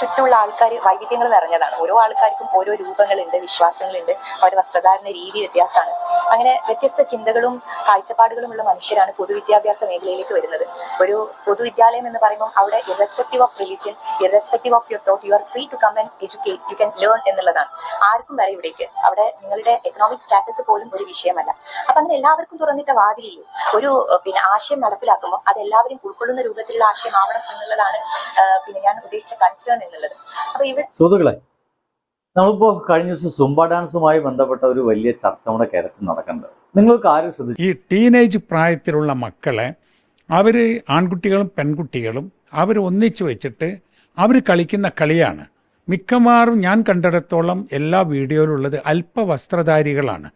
ചുറ്റുമുള്ള ആൾക്കാർ വൈവിധ്യങ്ങൾ നിറഞ്ഞതാണ്. ഓരോ ആൾക്കാർക്കും ഓരോ രൂപങ്ങളുണ്ട് വിശ്വാസങ്ങളുണ്ട് അവരുടെ വസ്ത്രധാരണ രീതി വ്യത്യാസമാണ്. അങ്ങനെ വ്യത്യസ്ത ചിന്തകളും കാഴ്ചപ്പാടുകളുമുള്ള മനുഷ്യരാണ് പൊതുവിദ്യാഭ്യാസ മേഖലയിലേക്ക് വരുന്നത്. ഒരു പൊതുവിദ്യാലയം എന്ന് പറയുമ്പോൾ അവിടെ irrespective of religion irrespective of your thought you are free to come and educate you can learn എന്നുള്ളതാണ്. ആർക്കും വരെ ഇവിടേക്ക്. അവിടെ നിങ്ങളുടെ എക്കണോമിക് സ്റ്റാറ്റസ് പോലും ഒരു വിഷയമല്ല. അപ്പൊ അങ്ങനെ എല്ലാവർക്കും തുറന്നിട്ട വാതിലില്ല? ഒരു പിന്നെ ആശയം നടപ്പിലാക്കുമ്പോൾ അത് എല്ലാവരും ഉൾക്കൊള്ളുന്ന രൂപത്തിലുള്ള ആശയമാവണം എന്നുള്ളതാണ് പിന്നെ ഞാൻ ഉദ്ദേശിച്ച കൺസേൺ എന്നുള്ളത്. അപ്പൊ ഇവിടെ സുഹൃത്തുക്കളെ നമ്മളിപ്പോ കഴിഞ്ഞ ദിവസം സുംബ ഡാൻസുമായി ബന്ധപ്പെട്ട ഒരു വലിയ ചർച്ച നമ്മുടെ കേരളത്തിൽ നടക്കുന്നുണ്ട്. നിങ്ങൾക്ക് ആരും ശ്രദ്ധിച്ചു ഈ ടീനേജ് പ്രായത്തിലുള്ള മക്കളെ അവർ ആൺകുട്ടികളും പെൺകുട്ടികളും അവർ ഒന്നിച്ചു വെച്ചിട്ട് അവർ കളിക്കുന്ന കളിയാണ്. മിക്കവാറും ഞാൻ കണ്ടിടത്തോളം എല്ലാ വീഡിയോയിലുള്ളത് അല്പ വസ്ത്രധാരികളാണ്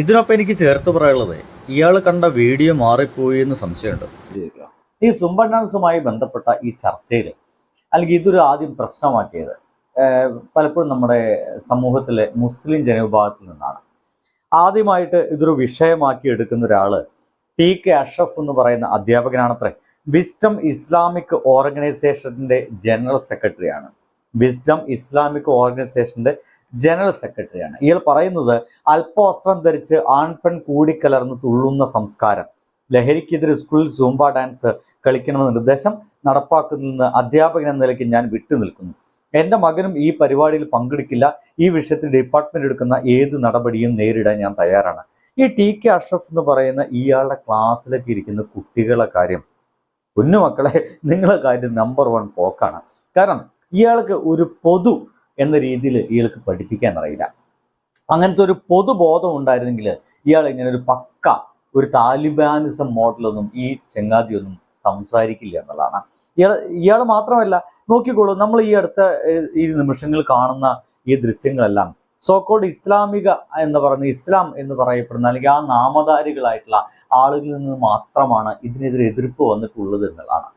ഇതിനൊപ്പം എനിക്ക് ചേർത്ത് പറയാനുള്ളത് ഇയാൾ കണ്ട വീഡിയോ മാറിപ്പോയി എന്ന് സംശയമുണ്ട്. ഈ സുംബ ഡാൻസുമായി ബന്ധപ്പെട്ട ഈ ചർച്ചയിൽ അല്ലെങ്കിൽ ഇതൊരു ആദ്യം പ്രശ്നമാക്കിയത്. പലപ്പോഴും നമ്മുടെ സമൂഹത്തിലെ മുസ്ലിം ജനവിഭാഗത്തിൽ നിന്നാണ്. ആദ്യമായിട്ട് ഇതൊരു വിഷയമാക്കി എടുക്കുന്ന ഒരാൾ ടി കെ അഷ്റഫ് എന്ന് പറയുന്ന അധ്യാപകനാണത്രേ. വിസ്ഡം ഇസ്ലാമിക് ഓർഗനൈസേഷന്റെ ജനറൽ സെക്രട്ടറിയാണ്. വിസ്ഡം ഇസ്ലാമിക് ഓർഗനൈസേഷന്റെ ജനറൽ സെക്രട്ടറിയാണ്. ഇയാൾ പറയുന്നത് അല്പവസ്ത്രം ധരിച്ച് ആൺപെൺ കൂടിക്കലർന്ന് തുള്ളുന്ന സംസ്കാരം. ലഹരിക്കെതിരെ സ്കൂളിൽ സൂംബ ഡാൻസ് കളിക്കണമെന്ന നിർദ്ദേശം നടപ്പാക്കുന്നതിന് അധ്യാപകൻ എന്ന നിലയ്ക്ക് ഞാൻ വിട്ടുനിൽക്കുന്നു എന്റെ മകനും ഈ പരിപാടിയിൽ പങ്കെടുക്കില്ല. ഈ വിഷയത്തിൽ ഡിപ്പാർട്ട്മെന്റ് എടുക്കുന്ന ഏത് നടപടിയും നേരിടാൻ ഞാൻ തയ്യാറാണ്. ഈ ടി കെ അഷ്റഫ് എന്ന് പറയുന്ന ഇയാളുടെ ക്ലാസ്സിലൊക്കെ ഇരിക്കുന്ന കുട്ടികളെ കാര്യം. കുഞ്ഞുമക്കളെ നിങ്ങളെ കാര്യം നമ്പർ വൺ പോക്കാണ്. കാരണം ഇയാൾക്ക് ഒരു പൊതു എന്ന രീതിയിൽ ഇയാൾക്ക് പഠിപ്പിക്കാൻ അറിയില്ല. അങ്ങനത്തെ ഒരു പൊതുബോധം ഉണ്ടായിരുന്നെങ്കിൽ ഇയാൾ ഇങ്ങനെ ഒരു പക്ക ഒരു താലിബാനിസം മോഡലൊന്നും ഈ ചെങ്ങാതിയൊന്നും സംസാരിക്കില്ല എന്നുള്ളതാണ്. ഇയാൾ ഇയാൾ മാത്രമല്ല നോക്കിക്കോളൂ നമ്മൾ ഈ അടുത്ത ഈ നിമിഷങ്ങൾ കാണുന്ന ഈ ദൃശ്യങ്ങളെല്ലാം സോക്കോഡ് ഇസ്ലാമിക എന്ന് പറയുന്ന ഇസ്ലാം എന്ന് പറയപ്പെടുന്ന അല്ലെങ്കിൽ ആ നാമധാരികളായിട്ടുള്ള ആളുകളിൽ നിന്ന് മാത്രമാണ് ഇതിനെതിരെ എതിർപ്പ് വന്നിട്ടുള്ളത് എന്നുള്ളതാണ്.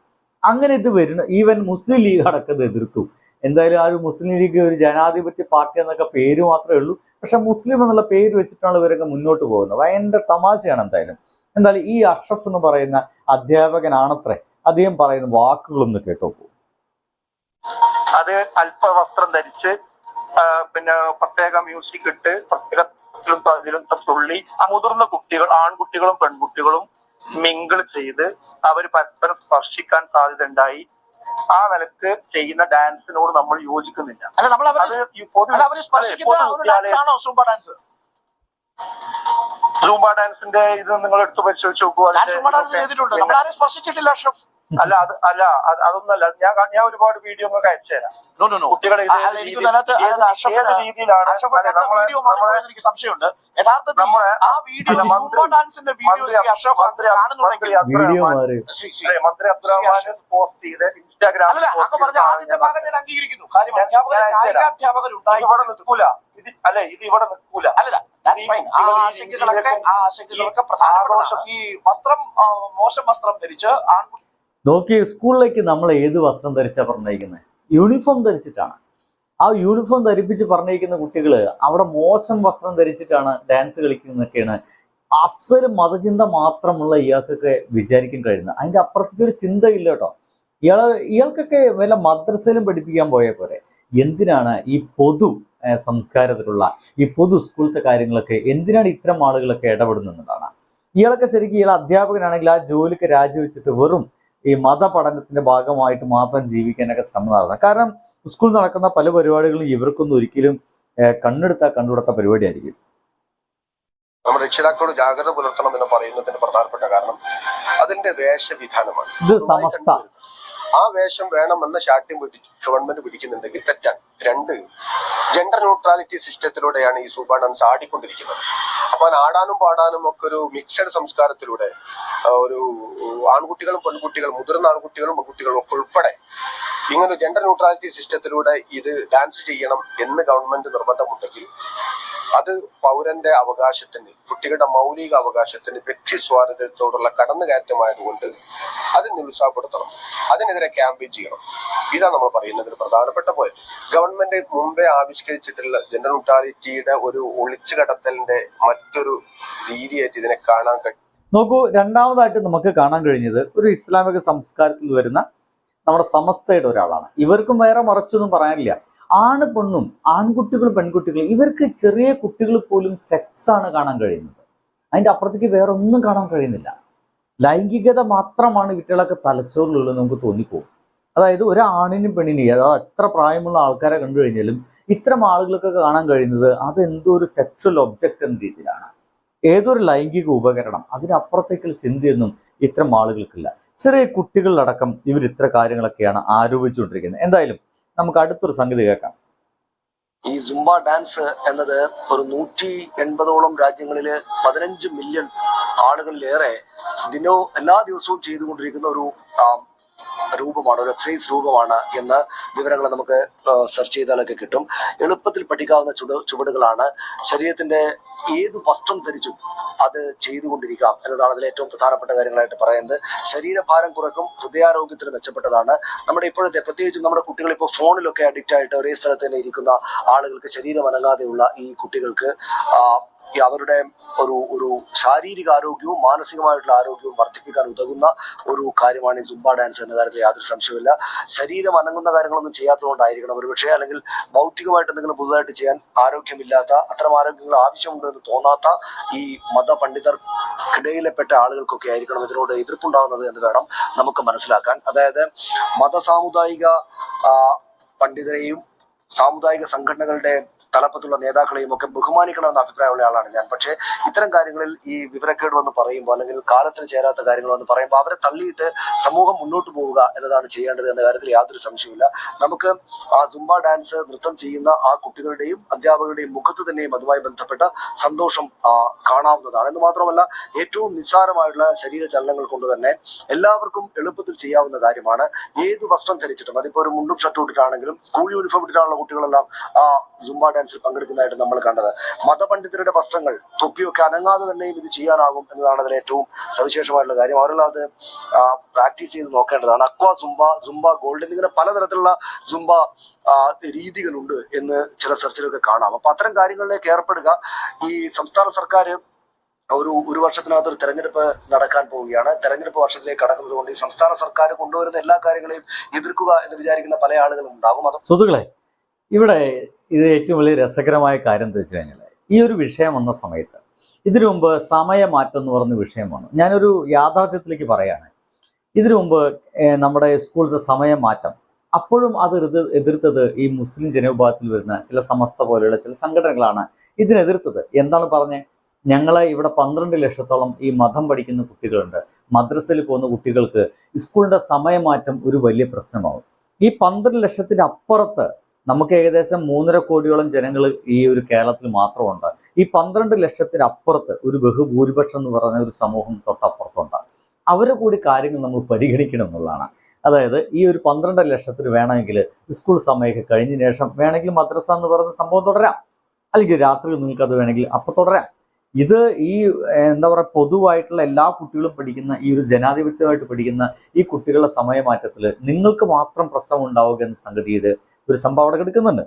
അങ്ങനെ ഇത് വരുന്ന ഈവൻ മുസ്ലിം ലീഗ് അടക്കം എതിർത്തു. എന്തായാലും ആ ഒരു മുസ്ലിം ലീഗ് ഒരു ജനാധിപത്യ പാർട്ടി എന്നൊക്കെ പേര് മാത്രമേ ഉള്ളൂ. പക്ഷെ മുസ്ലിം എന്നുള്ള പേര് വെച്ചിട്ടാണ് ഇവരൊക്കെ മുന്നോട്ട് പോകുന്നത്. ഭയങ്കര തമാശയാണ് എന്തായാലും. എന്തായാലും ഈ അഷ്റഫ് എന്ന് പറയുന്ന അധ്യാപകനാണത്രേ. അദ്ദേഹം പറയുന്ന വാക്കുകളൊന്ന് കേട്ടോ. അത് അല്പവസ്ത്രം ധരിച്ച് ആ, പിന്നെ പ്രത്യേക മ്യൂസിക് ഇട്ട് പ്രത്യേക തുള്ളി ആ മുതിർന്ന കുട്ടികൾ ആൺകുട്ടികളും പെൺകുട്ടികളും മിങ്കിൾ ചെയ്ത് അവർ പരസ്പരം സ്പർശിക്കാൻ സാധ്യത ഉണ്ടായി ആ നിലയ്ക്ക് ചെയ്യുന്ന ഡാൻസിനോട് നമ്മൾ യോജിക്കുന്നില്ല. അല്ല നമ്മൾ ഡാൻസ് സൂംബ ഡാൻസിന്റെ ഇത് നിങ്ങൾ എടുത്തു പരിശോധിച്ച് നോക്കൂ. ഞാൻ അതിന്റെ സൂംബ ഡാൻസ് ഇതൊക്കെ. ചെയ്തിട്ടുണ്ട്. നമ്മൾ ആരും സ്പർശിച്ചിട്ടില്ല അല്ല അത് അല്ല അതൊന്നല്ല. ഞാൻ ഞാൻ ഒരുപാട് വീഡിയോ ഒക്കെ അയച്ചുതരാം നോ നോ നോ കുട്ടികളെ രീതിയിലാണ് സംശയമുണ്ട്. യഥാർത്ഥത്തിൽ ആ വീഡിയോ അല്ല, മന്ത്രി- അബ്ദുറഹ്മാൻ- പോസ്റ്റ് ചെയ്ത് ഇൻസ്റ്റാഗ്രാം അംഗീകരിക്കുന്നു. കാര്യം ഇവിടെ നിൽക്കൂല. ഇത് അല്ലെ ഇത് ഇവിടെ നിൽക്കൂല. അല്ലല്ല ആശങ്കകളൊക്കെ ആ ആശങ്കകളൊക്കെ ഈ ഈ വസ്ത്രം മോശം വസ്ത്രം ധരിച്ച് ആൺകുട്ടി നോക്കി സ്കൂളിലേക്ക് നമ്മൾ ഏത് വസ്ത്രം ധരിച്ചാ പറഞ്ഞേക്കുന്നത് യൂണിഫോം ധരിച്ചിട്ടാണ്. ആ യൂണിഫോം ധരിപ്പിച്ച് പറഞ്ഞേക്കുന്ന കുട്ടികൾ അവിടെ മോശം വസ്ത്രം ധരിച്ചിട്ടാണ് ഡാൻസ് കളിക്കുന്നതൊക്കെയാണ്. അസൽ മതചിന്ത മാത്രമുള്ള ഇയാൾക്കൊക്കെ വിചാരിക്കാൻ കഴിയുന്നത്. അതിന്റെ അപ്പുറത്തേക്ക് ഒരു ചിന്തയില്ല കേട്ടോ. ഇയാൾ ഇയാൾക്കൊക്കെ വല്ല മദ്രസയിലും പഠിപ്പിക്കാൻ പോയ പോലെ എന്തിനാണ് ഈ പൊതു സംസ്കാരത്തിലുള്ള ഈ പൊതു സ്കൂളത്തെ കാര്യങ്ങളൊക്കെ എന്തിനാണ് ഇത്തരം ആളുകളൊക്കെ ഇടപെടുന്നതാണ് ഇയാളൊക്കെ ശരിക്കും ഇയാൾ അധ്യാപകനാണെങ്കിൽ ആ ജോലിക്ക് രാജിവെച്ചിട്ട് വെറും ഈ മത പഠനത്തിന്റെ ഭാഗമായിട്ട് മാത്രം ജീവിക്കാനൊക്കെ ശ്രമം നടത്തണം. കാരണം സ്കൂളിൽ നടക്കുന്ന പല പരിപാടികളും ഇവർക്കൊന്നും ഒരിക്കലും കണ്ണെടുത്ത കണ്ണെടുത്താൽ കണ്ടുകൊടുത്ത പരിപാടിയായിരിക്കും. നമ്മൾ രക്ഷിതാക്കളോട് ജാഗ്രത പുലർത്തണം എന്ന് പറയുന്നതിന് പ്രധാനപ്പെട്ട കാരണം അതിന്റെ വേഷവിധാനമാണ്. ഇത് സമസ്ത. ആ വേഷം വേണമെന്ന ശാഠ്യം ഗവൺമെന്റ് പിടിക്കുന്നുണ്ടെങ്കിൽ തെറ്റാണ്. രണ്ട് ജെൻഡർ ന്യൂട്രാലിറ്റി സിസ്റ്റത്തിലൂടെയാണ് ഈ സൂബാണൻസ് ആടിക്കൊണ്ടിരിക്കുന്നത്. അപ്പൊ ആടാനും പാടാനും ഒക്കെ ഒരു മിക്സഡ് സംസ്കാരത്തിലൂടെ ഒരു ആൺകുട്ടികളും പെൺകുട്ടികളും മുതിർന്ന ആൺകുട്ടികളും പെൺകുട്ടികളും ഒക്കെ ഉൾപ്പെടെ ഇങ്ങനെ ജെൻഡർ ന്യൂട്രാലിറ്റി സിസ്റ്റത്തിലൂടെ ഇത് ഡാൻസ് ചെയ്യണം എന്ന് ഗവൺമെന്റ് നിർബന്ധമുണ്ടെങ്കിൽ അത് പൗരന്റെ അവകാശത്തിന് കുട്ടികളുടെ മൗലിക അവകാശത്തിന് വ്യക്തി സ്വാതന്ത്ര്യത്തോടുള്ള കടന്നുകയറ്റമായതുകൊണ്ട് അത് നിരുത്സാഹപ്പെടുത്തണം. അതിനെതിരെ ക്യാമ്പയിൻ ചെയ്യണം. ഇതാണ് നമ്മൾ പറയുന്നതിൽ പ്രധാനപ്പെട്ട പോയത് ഗവൺമെന്റ് മുമ്പേ ആവിഷ്കരിച്ചിട്ടുള്ള ജെൻഡർ ന്യൂട്രാലിറ്റിയുടെ ഒരു ഒളിച്ചു കടത്തലിന്റെ മറ്റൊരു രീതിയായിട്ട് ഇതിനെ കാണാൻ കഴിയും നോക്കൂ രണ്ടാമതായിട്ട് നമുക്ക് കാണാൻ കഴിഞ്ഞത് ഒരു ഇസ്ലാമിക സംസ്കാരത്തിൽ വരുന്ന നമ്മുടെ സമസ്തയുടെ ഒരാളാണ്. ഇവർക്കും വേറെ മറച്ചൊന്നും പറയാനില്ല. ആണ് പെണ്ണും ആൺകുട്ടികളും പെൺകുട്ടികളും ഇവർക്ക് ചെറിയ കുട്ടികൾ പോലും സെക്സ് ആണ് കാണാൻ കഴിയുന്നത്. അതിന്റെ അപ്പുറത്തേക്ക് വേറെ ഒന്നും കാണാൻ കഴിയുന്നില്ല. ലൈംഗികത മാത്രമാണ് കുട്ടികളൊക്കെ തലച്ചോറിലുള്ളത് നമുക്ക് തോന്നിപ്പോകും. അതായത് ഒരു ആണിനും പെണ്ണിനും അതായത് എത്ര പ്രായമുള്ള ആൾക്കാരെ കണ്ടു കഴിഞ്ഞാലും ഇത്തരം ആളുകൾക്കൊക്കെ കാണാൻ കഴിയുന്നത് അത് ഒരു സെക്ഷൽ ഒബ്ജക്റ്റ് എന്ന രീതിയിലാണ്. ഏതൊരു ലൈംഗിക ഉപകരണം അതിനപ്പുറത്തേക്കുള്ള ചിന്തയൊന്നും ഇത്തരം ആളുകൾക്കില്ല. ചെറിയ കുട്ടികളിലടക്കം ഇവർ ഇത്ര കാര്യങ്ങളൊക്കെയാണ് ആരോപിച്ചുകൊണ്ടിരിക്കുന്നത്. എന്തായാലും നമുക്ക് അടുത്തൊരു സംഗതി കേൾക്കാം. ഈ സുംബ ഡാൻസ് എന്നത് ഒരു നൂറ്റി എൺപതോളം രാജ്യങ്ങളിൽ പതിനഞ്ച് മില്യൺ ആളുകളിലേറെ ദിനോ എല്ലാ ദിവസവും ചെയ്തുകൊണ്ടിരിക്കുന്ന ഒരു രൂപമാണ് ഒരു എക്സസൈസ് രൂപമാണ് എന്ന വിവരങ്ങൾ നമുക്ക് സെർച്ച് ചെയ്താലൊക്കെ കിട്ടും. എളുപ്പത്തിൽ പഠിക്കാവുന്ന ചുട ചുവടുകളാണ്. ശരീരത്തിന്റെ ഏത് വസ്ത്രം ധരിച്ചും അത് ചെയ്തുകൊണ്ടിരിക്കാം എന്നതാണ് അതിൽ ഏറ്റവും പ്രധാനപ്പെട്ട കാര്യങ്ങളായിട്ട് പറയുന്നത്. ശരീരഭാരം കുറക്കും ഹൃദയാരോഗ്യത്തിന് മെച്ചപ്പെട്ടതാണ്. നമ്മുടെ ഇപ്പോഴത്തെ പ്രത്യേകിച്ചും നമ്മുടെ കുട്ടികൾ ഇപ്പോൾ ഫോണിലൊക്കെ അഡിക്റ്റ് ആയിട്ട് ഒരേ സ്ഥലത്ത് തന്നെ ഇരിക്കുന്ന ആളുകൾക്ക് ശരീരം അനങ്ങാതെയുള്ള ഈ കുട്ടികൾക്ക് ഈ അവരുടെ ഒരു ഒരു ശാരീരിക ആരോഗ്യവും മാനസികമായിട്ടുള്ള ആരോഗ്യവും വർദ്ധിപ്പിക്കാൻ ഉതകുന്ന ഒരു കാര്യമാണ് ഈ സുംബ ഡാൻസ് എന്ന കാര്യത്തിൽ യാതൊരു സംശയമില്ല ശരീരം അനങ്ങുന്ന കാര്യങ്ങളൊന്നും ചെയ്യാത്തതുകൊണ്ടായിരിക്കണം. ഒരുപക്ഷെ അല്ലെങ്കിൽ ഭൗതികമായിട്ട് എന്തെങ്കിലും പുതുതായിട്ട് ചെയ്യാൻ ആരോഗ്യമില്ലാത്ത അത്തരം ആരോഗ്യങ്ങൾ ആവശ്യമുണ്ടെന്ന് തോന്നാത്ത ഈ മതപണ്ഡിതർക്കിടയിലെപ്പെട്ട ആളുകൾക്കൊക്കെ ആയിരിക്കണം ഇതിനോട് എതിർപ്പുണ്ടാകുന്നത് എന്ന് വേണം നമുക്ക് മനസ്സിലാക്കാൻ. അതായത് മത സാമുദായിക ആ, പണ്ഡിതരെയും സാമുദായിക സംഘടനകളുടെ തലപ്പത്തുള്ള നേതാക്കളെയും ഒക്കെ ബഹുമാനിക്കണമെന്ന അഭിപ്രായമുള്ള ആളാണ് ഞാൻ. പക്ഷേ ഇത്തരം കാര്യങ്ങളിൽ ഈ വിവരക്കേട് വന്ന് പറയുമ്പോൾ അല്ലെങ്കിൽ കാലത്തിന് ചേരാത്ത കാര്യങ്ങൾ വന്ന് പറയുമ്പോൾ അവരെ തള്ളിയിട്ട് സമൂഹം മുന്നോട്ട് പോവുക എന്നതാണ് ചെയ്യേണ്ടത് എന്ന കാര്യത്തിൽ യാതൊരു സംശയമില്ല നമുക്ക് ആ സുംബ ഡാൻസ് നൃത്തം ചെയ്യുന്ന ആ കുട്ടികളുടെയും അധ്യാപകരുടെയും മുഖത്ത് തന്നെയും അതുമായി ബന്ധപ്പെട്ട സന്തോഷം കാണാവുന്നതാണ്. എന്ന് മാത്രമല്ല ഏറ്റവും നിസ്സാരമായിട്ടുള്ള ശരീര ചലനങ്ങൾ കൊണ്ട് തന്നെ എല്ലാവർക്കും എളുപ്പത്തിൽ ചെയ്യാവുന്ന കാര്യമാണ്. ഏത് വസ്ത്രം ധരിച്ചിട്ടും അതിപ്പോ ഒരു മുണ്ടും ഷർട്ടും ഇട്ടിട്ടാണെങ്കിലും സ്കൂൾ യൂണിഫോം ഇട്ടിട്ടാണുള്ള കുട്ടികളെല്ലാം ആ സുംബ ഡാൻസിൽ പങ്കെടുക്കുന്നതായിട്ട് നമ്മൾ കണ്ടത്. മതപണ്ഡിതരുടെ വസ്ത്രങ്ങൾ തൊപ്പിയൊക്കെ അനങ്ങാതെ തന്നെയും ഇത് ചെയ്യാനാകും എന്നതാണ് അതിൽ ഏറ്റവും സവിശേഷമായിട്ടുള്ള കാര്യം. അവരെല്ലാം അത് പ്രാക്ടീസ് ചെയ്ത് നോക്കേണ്ടതാണ്. അക്വ സുംബ സുംബ ഗോൾഡ് എന്നിങ്ങനെ പലതരത്തിലുള്ള സുംബ രീതികളുണ്ട് എന്ന് ചില സെർച്ചിലൊക്കെ കാണാം. അപ്പൊ അത്തരം കാര്യങ്ങളിലേക്ക് ഏർപ്പെടുക. ഈ സംസ്ഥാന സർക്കാർ ഒരു ഒരു വർഷത്തിനകത്ത് ഒരു തെരഞ്ഞെടുപ്പ് നടക്കാൻ പോവുകയാണ്. തെരഞ്ഞെടുപ്പ് വർഷത്തിലേക്ക് കടക്കുന്നത് കൊണ്ട് ഈ സംസ്ഥാന സർക്കാർ കൊണ്ടുവരുന്ന എല്ലാ കാര്യങ്ങളെയും എതിർക്കുക എന്ന് വിചാരിക്കുന്ന പല ആളുകളും ഉണ്ടാകും അത് ഇവിടെ ഇത് ഏറ്റവും വലിയ രസകരമായ കാര്യം എന്താ വെച്ച് കഴിഞ്ഞാൽ ഈ ഒരു വിഷയം വന്ന സമയത്ത് ഇതിനു മുമ്പ് സമയമാറ്റം എന്ന് പറഞ്ഞ വിഷയം വന്നു. ഞാനൊരു യാഥാർത്ഥ്യത്തിലേക്ക് പറയാണ് ഇതിനു മുമ്പ് നമ്മുടെ സ്കൂളിലത്തെ സമയമാറ്റം അപ്പോഴും അത് എതിർ- എതിർത്തത് ഈ മുസ്ലിം ജനവിഭാഗത്തിൽ വരുന്ന ചില സമസ്ത പോലെയുള്ള ചില സംഘടനകളാണ് ഇതിനെതിർത്തത്. എന്താണ് പറഞ്ഞത് ഞങ്ങളെ ഇവിടെ പന്ത്രണ്ട് ലക്ഷത്തോളം ഈ മതം പഠിക്കുന്ന കുട്ടികളുണ്ട്. മദ്രസയിൽ പോകുന്ന കുട്ടികൾക്ക് സ്കൂളിന്റെ സമയമാറ്റം ഒരു വലിയ പ്രശ്നമാവും ഈ പന്ത്രണ്ട് ലക്ഷത്തിന് അപ്പുറത്ത് നമുക്ക് ഏകദേശം മൂന്നര കോടിയോളം ജനങ്ങൾ ഈ ഒരു കേരളത്തിൽ മാത്രമുണ്ട്. ഈ പന്ത്രണ്ട് ലക്ഷത്തിന് അപ്പുറത്ത് ഒരു ബഹുഭൂരിപക്ഷം എന്ന് പറഞ്ഞ ഒരു സമൂഹം തൊട്ടപ്പുറത്തുണ്ട്. അവരെ കൂടി കാര്യങ്ങൾ നമ്മൾ പരിഗണിക്കണം എന്നുള്ളതാണ്. അതായത് ഈ ഒരു പന്ത്രണ്ട് ലക്ഷത്തിന് വേണമെങ്കിൽ സ്കൂൾ സമയമൊക്കെ കഴിഞ്ഞ ശേഷം വേണമെങ്കിൽ മദ്രസ എന്ന് പറയുന്ന സംഭവം തുടരാം. അല്ലെങ്കിൽ രാത്രി നിങ്ങൾക്കത് വേണമെങ്കിൽ അപ്പോൾ തുടരാം. ഇത് ഈ എന്താ പറയുക പൊതുവായിട്ടുള്ള എല്ലാ കുട്ടികളും പഠിക്കുന്ന ഈ ഒരു ജനാധിപത്യമായിട്ട് പഠിക്കുന്ന ഈ കുട്ടികളുടെ സമയമാറ്റത്തിൽ നിങ്ങൾക്ക് മാത്രം പ്രശ്നം ഉണ്ടാവുക എന്ന സംഗതിയിൽ ഒരു സംഭവം അവിടെ കിടക്കുന്നുണ്ട്.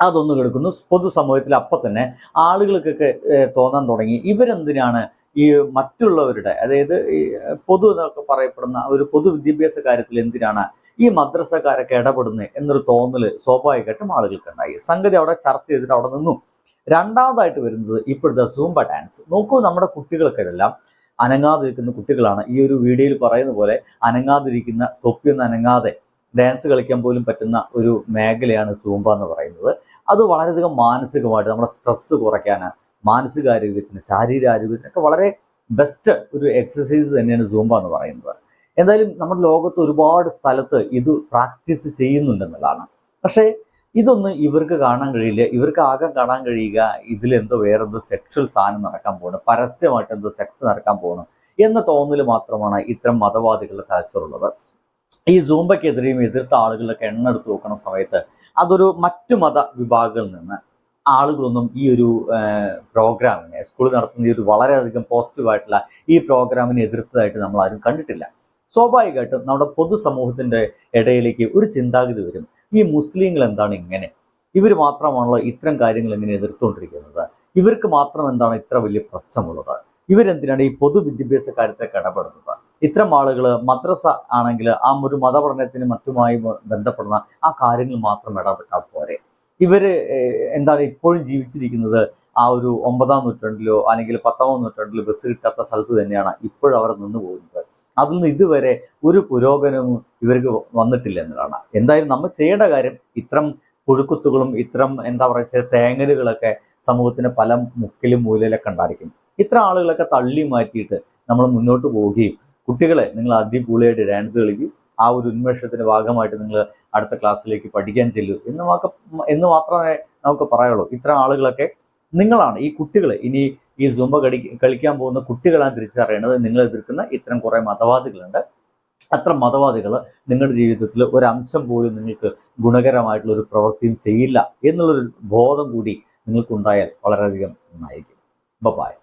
അതൊന്ന് കിടക്കുന്നു. പൊതുസമൂഹത്തിൽ അപ്പം തന്നെ ആളുകൾക്കൊക്കെ തോന്നാൻ തുടങ്ങി. ഇവരെന്തിനാണ് ഈ മറ്റുള്ളവരുടെ അതായത് ഈ പൊതു എന്നൊക്കെ പറയപ്പെടുന്ന ഒരു പൊതുവിദ്യാഭ്യാസ കാര്യത്തിൽ എന്തിനാണ് ഈ മദ്രസക്കാരൊക്കെ ഇടപെടുന്നത് എന്നൊരു തോന്നൽ സ്വാഭാവികമായിട്ടും ആളുകൾക്ക് ഉണ്ടായി സംഗതി അവിടെ ചർച്ച ചെയ്തിട്ട് അവിടെ നിന്നു. രണ്ടാമതായിട്ട് വരുന്നത് ഇപ്പോഴത്തെ സൂംബ ഡാൻസ്. നോക്കൂ നമ്മുടെ കുട്ടികൾക്കെല്ലാം അനങ്ങാതിരിക്കുന്ന കുട്ടികളാണ്. ഈ ഒരു വീഡിയോയിൽ പറയുന്ന പോലെ അനങ്ങാതിരിക്കുന്ന തൊപ്പിയൊന്നും അനങ്ങാതെ ഡാൻസ് കളിക്കാൻ പോലും പറ്റുന്ന ഒരു മേഖലയാണ് സൂമ്പ എന്ന് പറയുന്നത്. അത് വളരെയധികം മാനസികമായിട്ട് നമ്മുടെ സ്ട്രെസ്സ് കുറയ്ക്കാൻ മാനസികാരോഗ്യത്തിന് ശാരീരാരോഗ്യത്തിനൊക്കെ വളരെ ബെസ്റ്റ് ഒരു എക്സസൈസ് തന്നെയാണ് സൂമ്പ എന്ന് പറയുന്നത്. എന്തായാലും നമ്മുടെ ലോകത്ത് ഒരുപാട് സ്ഥലത്ത് ഇത് പ്രാക്ടീസ് ചെയ്യുന്നുണ്ടെന്നുള്ളതാണ്. പക്ഷേ ഇതൊന്നും ഇവർക്ക് കാണാൻ കഴിയില്ല. ഇവർക്ക് ആകെ കാണാൻ കഴിയുക ഇതിലെന്തോ വേറെന്തോ സെക്ഷൽ സാധനം നടക്കാൻ പോകണം പരസ്യമായിട്ട് എന്തോ സെക്സ് നടക്കാൻ പോകണം എന്ന തോന്നൽ മാത്രമാണ് ഇത്തരം മതവാദികളുടെ തലച്ചോറുള്ളത് ഈ സൂംബയ്ക്കെതിരെയും എതിർത്ത ആളുകളൊക്കെ എണ്ണെടുത്ത് നോക്കുന്ന സമയത്ത് അതൊരു മറ്റു മത വിഭാഗങ്ങളിൽ നിന്ന് ആളുകളൊന്നും ഈ ഒരു പ്രോഗ്രാമിനെ സ്കൂളിൽ നടത്തുന്ന ഈ ഒരു വളരെയധികം പോസിറ്റീവായിട്ടുള്ള ഈ പ്രോഗ്രാമിനെ എതിർത്തതായിട്ട് നമ്മൾ ആരും കണ്ടിട്ടില്ല. സ്വാഭാവികമായിട്ടും നമ്മുടെ പൊതുസമൂഹത്തിന്റെ ഇടയിലേക്ക് ഒരു ചിന്താഗതി വരും. ഈ മുസ്ലിങ്ങൾ എന്താണ് ഇങ്ങനെ? ഇവർ മാത്രമാണല്ലോ ഇത്തരം കാര്യങ്ങൾ ഇങ്ങനെ എതിർത്തുകൊണ്ടിരിക്കുന്നത്. ഇവർക്ക് മാത്രം എന്താണ് ഇത്ര വലിയ പ്രശ്നമുള്ളത്? ഇവരെന്തിനാണ് ഈ പൊതുവിദ്യാഭ്യാസ കാര്യത്തെ ഇടപെടുന്നത്? ഇത്തരം ആളുകൾ മദ്രസ ആണെങ്കിൽ ആ ഒരു മതപഠനത്തിന് മറ്റുമായി ബന്ധപ്പെടുന്ന ആ കാര്യങ്ങൾ മാത്രം ഇടപെട്ടാൽ പോരെ. ഇവർ എന്താണ് ഇപ്പോഴും ജീവിച്ചിരിക്കുന്നത് ആ ഒരു ഒമ്പതാം നൂറ്റാണ്ടിലോ അല്ലെങ്കിൽ പത്താം നൂറ്റാണ്ടിലോ ബസ് കിട്ടാത്ത സ്ഥലത്ത് തന്നെയാണ് ഇപ്പോഴും അവർ നിന്ന് പോകുന്നത്. അതിൽ നിന്ന് ഇതുവരെ ഒരു പുരോഗമനവും ഇവർക്ക് വന്നിട്ടില്ല എന്നതാണ്. എന്തായാലും നമ്മൾ ചെയ്യേണ്ട കാര്യം ഇത്തരം പുഴുക്കുത്തുകളും ഇത്തരം എന്താ പറയുക ചില തേങ്ങലുകളൊക്കെ സമൂഹത്തിന് പല മുക്കിലും മൂലയിലൊക്കെ ഉണ്ടായിരിക്കും. ഇത്തരം ആളുകളൊക്കെ തള്ളി മാറ്റിയിട്ട് നമ്മൾ മുന്നോട്ട് പോവുകയും കുട്ടികളെ നിങ്ങൾ അടിപൊളിയായിട്ട് ഡാൻസ് കളിക്കും. ആ ഒരു ഉന്മേഷത്തിന്റെ ഭാഗമായിട്ട് നിങ്ങൾ അടുത്ത ക്ലാസ്സിലേക്ക് പഠിക്കാൻ ചെല്ലൂ. എന്ന് മാക്ക എന്ന് മാത്രമേ നമുക്ക് പറയുള്ളൂ ഇത്ര ആളുകളൊക്കെ നിങ്ങളാണ്. ഈ കുട്ടികൾ ഇനി ഈ സുംബ കളി കളിക്കാൻ പോകുന്ന കുട്ടികളാണ് തിരിച്ചറിയേണ്ടത്. നിങ്ങൾ എതിർക്കുന്ന ഇത്തരം കുറേ മതവാദികളുണ്ട്. അത്ര മതവാദികൾ നിങ്ങളുടെ ജീവിതത്തിൽ ഒരു അംശം പോലും നിങ്ങൾക്ക് ഗുണകരമായിട്ടുള്ള ഒരു പ്രവൃത്തിയും ചെയ്യില്ല. എന്നുള്ളൊരു ബോധം കൂടി നിങ്ങൾക്കുണ്ടായാൽ വളരെയധികം നന്നായിരിക്കും. ബൈ